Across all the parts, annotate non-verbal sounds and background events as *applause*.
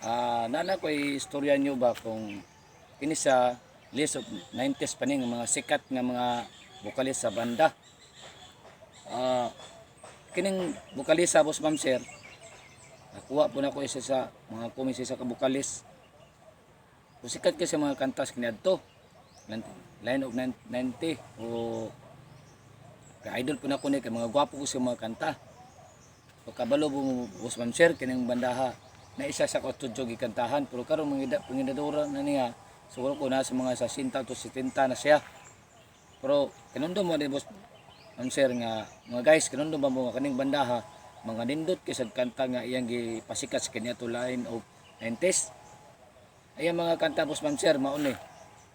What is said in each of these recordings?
Ah, nana ko istorya nyo ba kung kini sa list of 90s pa ning mga sikat nga mga bukalis sa banda. Ah, kining bukalisa boss ma'am sir. Nakuha po na ko isa sa mga kumis sa kabukalis. Sikat kasi mga kantas kiniadto. Line of 90 o kay idol po na ko ni kay mga gwapo ko sa mga kanta. O kabalo mo boss ma'am sir kining bandaha na isa sa kastudyo gikantahan pero karon mga pangindadura na niya siguro ko na sa mga sa 60 to 70 na siya. Pero kinundo mo ni boss ma'am sir nga mga guys kinundo ba mo kaning bandaha mga nindot kay sa kanta nga iyang gipasikat sa kanya to line of 90s. Ayang mga kanta boss ma'am sir mao ni.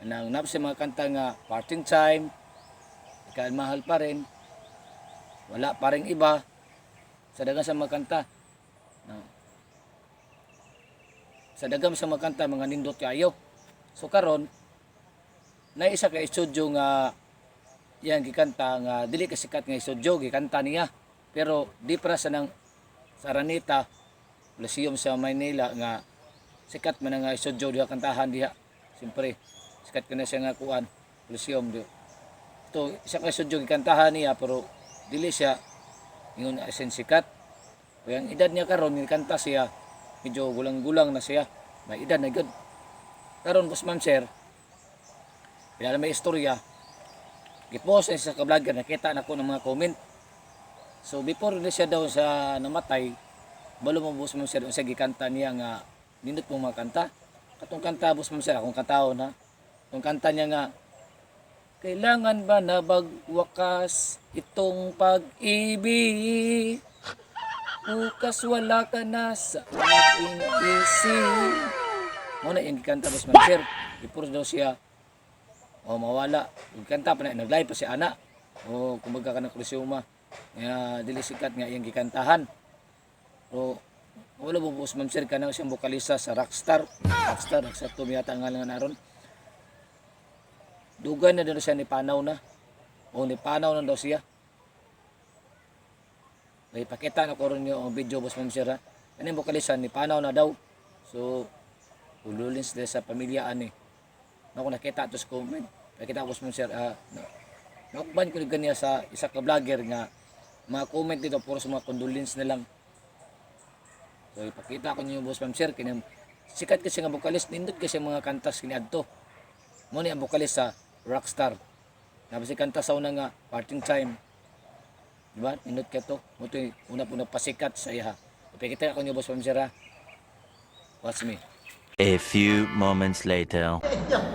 Nang nap sa mga kanta nga parting time ikaw mahal pa rin wala pa rin iba sa dagang sa mga kanta no. Sa dagang sa mga kanta mga nindot kayo so karon na isa ka studio nga yan gikanta nga dili ka sikat nga studio gikanta niya. Pero di para sa nang sa Araneta Lyceum sa Maynila nga sikat man nga studio diha kantahan diha. Siyempre sikat ka na siya nga kuan Lyceum di to isa ka studio gikantahan niya pero dili siya ingon asin sikat. O yung edad niya karon gikanta siya medyo gulang-gulang na siya. May edad na good karon boss ma'am sir Kaya may istorya. Gipost niya sa ka-vlogger nakita na ko ng mga comment. So before na siya daw sa namatay balo mo boss ma'am sir unsa gikanta niya nga nindot mo mga kanta. Katong kanta boss ma'am sir akong kataon na. Itong kanta niya nga kailangan ba na bagwakas itong pag-ibig bukas wala ka na sa aking isip mo na yung kanta boss ma'am sir before daw siya. O mawala. Yung kanta pa na nag-live pa si ana. O kumbaga ka ng krisyuma nga dili sikat nga iyang gikantahan. O wala mo boss ma'am sir kanang siyang bokalista sa Rockstar? Rockstar Rockstar to miyata nga lang naron dugan na daw siya ni panaw na. O ni panaw na daw siya may pakita na ko rin yung video boss ma'am sir ano yung bokalista ni panaw na daw. So ululin sila sa pamilya ani. Ako nakita to sa comment. Nakita ko ma'am sir ah, na- nakakban ko ganyan sa isa ka vlogger nga mga comment dito puro sa mga condolence na lang. So ipakita ko niyo boss ma'am sir kini sikat kasi nga bokalis nindot kasi mga kantas kini adto. Mo ni ang bokalis sa Rockstar. Tapos si kanta sa una nga parting time. Di ba? Nindot ka to. Mo una po pasikat sa iya. Ipakita ko niyo boss ma'am sir ha. Watch me. A few moments later.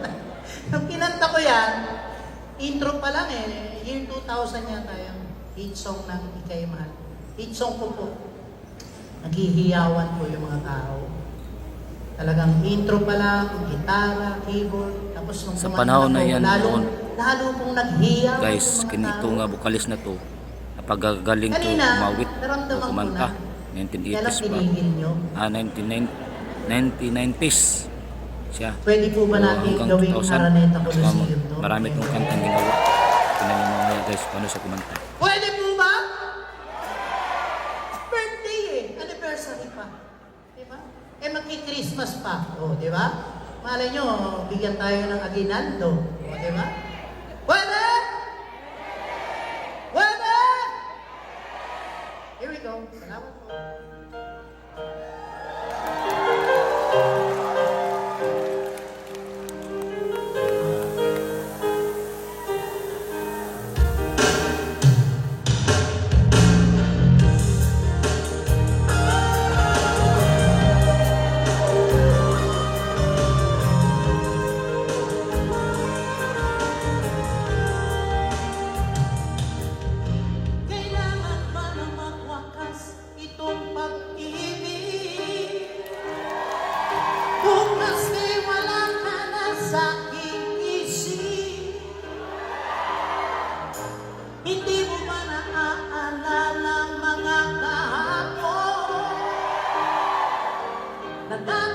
*laughs* Nung kinanta ko yan, intro pa lang eh, year 2000 yata yung hit song ng Ikay Mahal. Hit song ko po. Naghihiyawan po yung mga tao. Talagang intro pa lang, gitara, keyboard, tapos nung Sa panahon na ko, yan, lalo, noon. lalo pong naghiyawan Guys, yung mga kini ito tao. nga bokalis na to. Napagagaling to Kanina, umawit o ko kumanta. na. 1980s Kailan pa. Ah, 99 1990s siya. Pwede po ba natin gawing 2000. Araneta Mas Coliseum to? Marami itong kantang ginawa. Tingnan niyo mga guys, paano siya kumanta. Pwede po ba? Birthday eh. Anniversary pa. Di ba? Eh magki-Christmas pa. O, di ba? Malay nyo, bigyan tayo ng aginaldo. O, di ba? Mga *laughs*